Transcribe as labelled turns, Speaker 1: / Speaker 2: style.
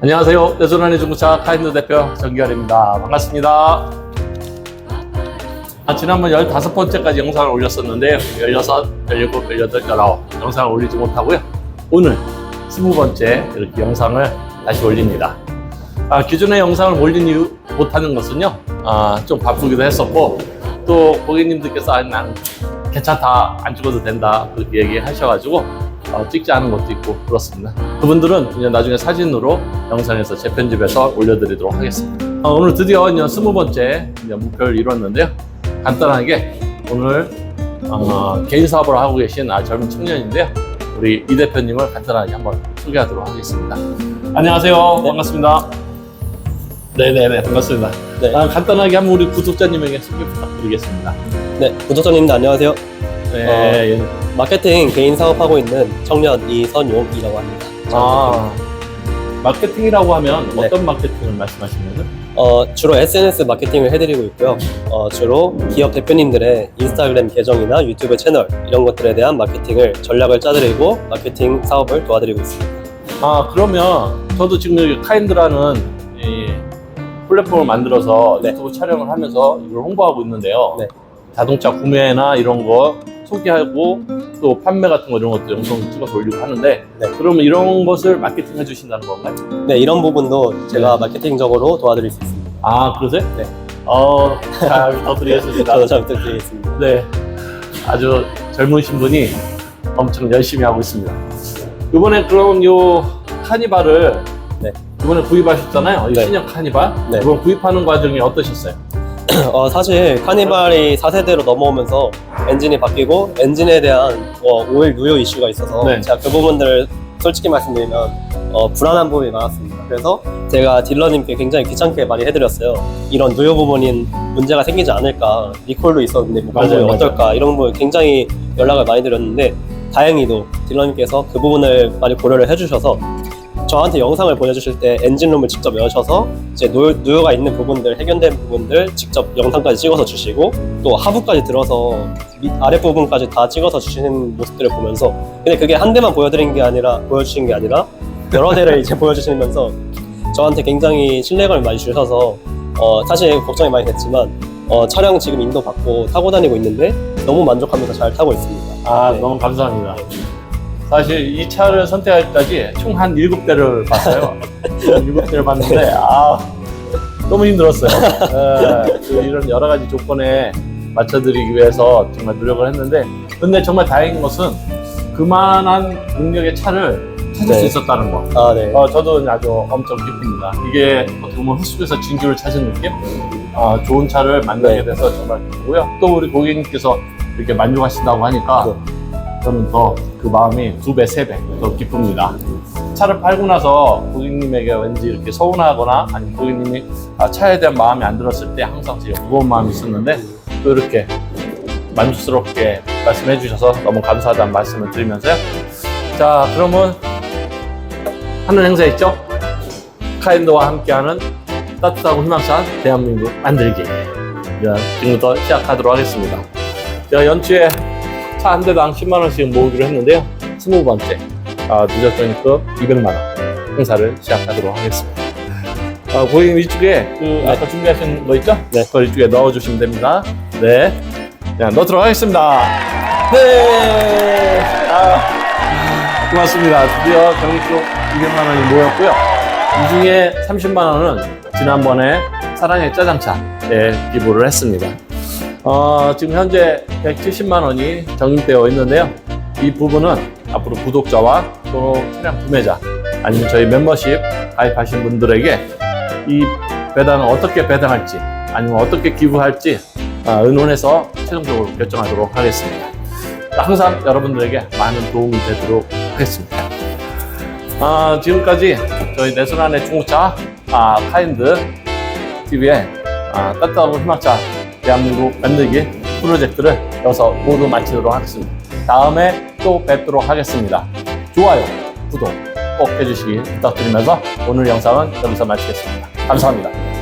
Speaker 1: 안녕하세요. 내손안의 중고차 카인드 대표 정기열입니다. 반갑습니다. 아, 지난번 15번째까지 영상을 올렸었는데요. 16, 17, 18, 19 영상을 올리지 못하고요. 오늘 20번째 이렇게 영상을 다시 올립니다. 아, 기존의 영상을 올린 이유 못하는 것은요. 아, 좀 바쁘기도 했었고 또 고객님들께서 아, 난 괜찮다 안 찍어도 된다 그렇게 얘기하셔가지고 어, 찍지 않은 것도 있고 그렇습니다. 그분들은 그냥 나중에 사진으로 영상에서 재편집해서 올려드리도록 하겠습니다. 어, 오늘 드디어 이제 스무 번째 이제 목표를 이뤘는데요. 간단하게 오늘 어, 개인 사업을 하고 계신 아, 젊은 청년인데요. 우리 이 대표님을 간단하게 한번 소개하도록 하겠습니다. 안녕하세요. 반갑습니다. 네네네 반갑습니다.
Speaker 2: 네.
Speaker 1: 아, 간단하게 한번 우리 구독자님에게 소개 부탁드리겠습니다.
Speaker 2: 네, 구독자님들 안녕하세요.
Speaker 1: 네, 예.
Speaker 2: 마케팅 개인 사업하고 있는 청년 이선용이라고 합니다.
Speaker 1: 아 마케팅이라고 하면
Speaker 2: 네.
Speaker 1: 어떤 마케팅을 말씀하시는 거죠?
Speaker 2: 어, 주로 SNS 마케팅을 해드리고 있고요. 어, 주로 기업 대표님들의 인스타그램 계정이나 유튜브 채널 이런 것들에 대한 마케팅을 전략을 짜드리고 마케팅 사업을 도와드리고 있습니다.
Speaker 1: 아 그러면 저도 지금 여기 카인드라는 이 플랫폼을 만들어서
Speaker 2: 네.
Speaker 1: 유튜브 촬영을 하면서 이걸 홍보하고 있는데요.
Speaker 2: 네.
Speaker 1: 자동차 구매나 이런 거 소개하고 또 판매 같은 거 이런 것도 영상 찍어서 올리고 하는데
Speaker 2: 네.
Speaker 1: 그러면 이런 것을 마케팅 해주신다는 건가요?
Speaker 2: 네, 이런 부분도 제가 마케팅적으로 도와드릴 수 있습니다.
Speaker 1: 아 그러세요?
Speaker 2: 네.
Speaker 1: 어, 잘 부탁드리겠습니다.
Speaker 2: 저도 잘 부탁드리겠습니다.
Speaker 1: 네. 아주 젊으신 분이 엄청 열심히 하고 있습니다. 이번에 그럼 요 카니발을
Speaker 2: 네.
Speaker 1: 이번에 구입하셨잖아요. 이
Speaker 2: 네.
Speaker 1: 신형 카니발.
Speaker 2: 네.
Speaker 1: 이번 구입하는 과정이 어떠셨어요?
Speaker 2: 어, 사실 카니발이 4세대로 넘어오면서 엔진이 바뀌고 엔진에 대한 어, 오일 누유 이슈가 있어서
Speaker 1: 네.
Speaker 2: 제가 그 부분들을 솔직히 말씀드리면 어, 불안한 부분이 많았습니다. 그래서 제가 딜러님께 굉장히 귀찮게 많이 해드렸어요. 이런 누유 부분인 문제가 생기지 않을까 리콜도 있었는데 뭐
Speaker 1: 맞아요, 맞아요.
Speaker 2: 어떨까 이런 부분 굉장히 연락을 많이 드렸는데 다행히도 딜러님께서 그 부분을 많이 고려를 해주셔서 저한테 영상을 보내주실 때 엔진룸을 직접 여셔서 이제 누, 누유가 있는 부분들 해결된 부분들 직접 영상까지 찍어서 주시고 또 하부까지 들어서 밑 아랫 부분까지 다 찍어서 주시는 모습들을 보면서 근데 그게 한 대만 보여드린 게 아니라 보여주신 게 아니라 여러 대를 이제 보여주시면서 저한테 굉장히 신뢰감을 많이 주셔서 어, 사실 걱정이 많이 됐지만 어, 차량 지금 인도 받고 타고 다니고 있는데 너무 만족하면서 잘 타고 있습니다.
Speaker 1: 아,
Speaker 2: 네.
Speaker 1: 너무 감사합니다. 사실 이 차를 선택할까지 총한 일곱 대를 봤어요. 일곱 대를 봤는데, 아, 너무 힘들었어요. 예, 그 이런 여러 가지 조건에 맞춰드리기 위해서 정말 노력을 했는데, 근데 정말 다행인 것은 그만한 능력의 차를 찾을
Speaker 2: 네.
Speaker 1: 수 있었다는 거.
Speaker 2: 아, 네.
Speaker 1: 어, 저도 아주 엄청 기쁩니다. 이게 어떻게 보면 흙속에서 진주를 찾은 느낌? 어, 좋은 차를 만나게
Speaker 2: 네.
Speaker 1: 돼서 정말 기쁘고요. 또 우리 고객님께서 이렇게 만족하신다고 하니까
Speaker 2: 네.
Speaker 1: 저는 더그 마음이 두 배, 세 배 더 기쁩니다. 차를 팔고 나서 고객님에게 왠지 이렇게 서운하거나 아니면 고객님이 아, 차에 대한 마음이 안 들었을 때 항상 제가 무거운 마음이 있었는데 또 이렇게 만족스럽게 말씀해 주셔서 너무 감사하다는 말씀을 드리면서요. 자, 그러면 하는 행사 있죠? 카인도와 함께하는 따뜻하고 희망찬 대한민국 만들기. 자, 지금부터 시작하도록 하겠습니다. 제가 연초에 차 한 대당 10만 원씩 모으기로 했는데요. 20번째, 아, 누적적급 200만 원 행사를 시작하도록 하겠습니다. 아, 고객님 이쪽에 그 아까 준비하신 거 있죠?
Speaker 2: 네.
Speaker 1: 그걸 이쪽에 넣어주시면 됩니다. 네. 자, 넣도록 하겠습니다. 네. 아, 고맙습니다. 드디어 경기쪽 200만 원이 모였고요. 이 중에 30만 원은 지난번에 사랑의 짜장차에 기부를 했습니다. 어, 지금 현재 170만 원이 적립되어 있는데요. 이 부분은 앞으로 구독자와 또 차량 구매자 아니면 저희 멤버십 가입하신 분들에게 이 배당을 어떻게 배당할지 아니면 어떻게 기부할지 아, 의논해서 최종적으로 결정하도록 하겠습니다. 항상 여러분들에게 많은 도움이 되도록 하겠습니다. 아, 지금까지 저희 내손안의 중고차 아, 카인드 TV의 아, 따뜻하고 희망차 대한민국 만들기 프로젝트를 여기서 모두 마치도록 하겠습니다. 다음에 또 뵙도록 하겠습니다. 좋아요, 구독 꼭 해주시기 부탁드리면서 오늘 영상은 여기서 마치겠습니다. 감사합니다.